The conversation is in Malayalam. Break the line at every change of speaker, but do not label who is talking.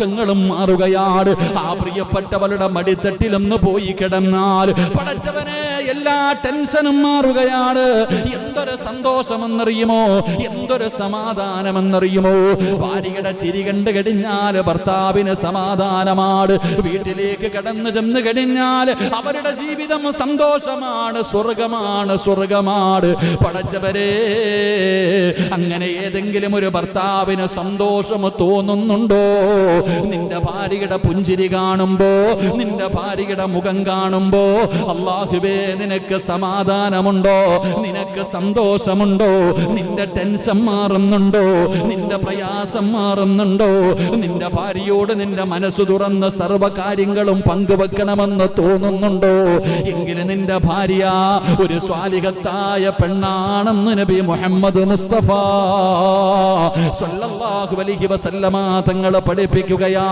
ദുഃഖങ്ങളും മാറുകയാണ് ആ പ്രിയപ്പെട്ടവളുടെ മടിത്തട്ടിലൊന്ന് പോയി കിടന്നാൽ പടച്ചവനെ എല്ലാ ടെൻഷനും മാറുകയാണ് എന്തൊരു സന്തോഷമെന്നറിയുമോ? എന്തൊരു സമാധാനമെന്നറിയുമോ? ഭാര്യയുടെ ചിരി കണ്ടു കഴിഞ്ഞാൽ ഭർത്താവിന് സമാധാനമാണ് വീട്ടിലേക്ക് കടന്നു ചെന്ന് കഴിഞ്ഞാൽ അവരുടെ ജീവിതം സന്തോഷമാണ് സ്വർഗമാണ് സ്വർഗമാണ് പടച്ചവരെ അങ്ങനെ ഏതെങ്കിലും ഒരു ഭർത്താവിന് സന്തോഷം തോന്നുന്നുണ്ടോ? നിന്റെ ഭാര്യയുടെ പുഞ്ചിരി കാണുമ്പോ നിന്റെ ഭാര്യയുടെ മുഖം കാണുമ്പോ അള്ളാഹുബേ നിനക്ക് സമാധാനമുണ്ടോ? നിനക്ക് സന്തോഷമുണ്ടോ? നിന്റെ ടെൻഷൻ മാറുന്നുണ്ടോ? നിന്റെ പ്രയാസം മാറുന്നുണ്ടോ? നിന്റെ ഭാര്യയോട് നിന്റെ മനസ്സ് തുറന്ന് സർവകാര്യങ്ങളും പങ്കുവെക്കണമെന്ന് തോന്നുന്നുണ്ടോ? എങ്കിലും നിന്റെ ഭാര്യ ഒരു സ്വാലികത്തായ പെണ്ണാണെന്ന് നബി മുഹമ്മദ് മുസ്തഫ സല്ലല്ലാഹു അലൈഹി വസല്ലമ തങ്ങളെ പഠിപ്പിക്കുകയാ.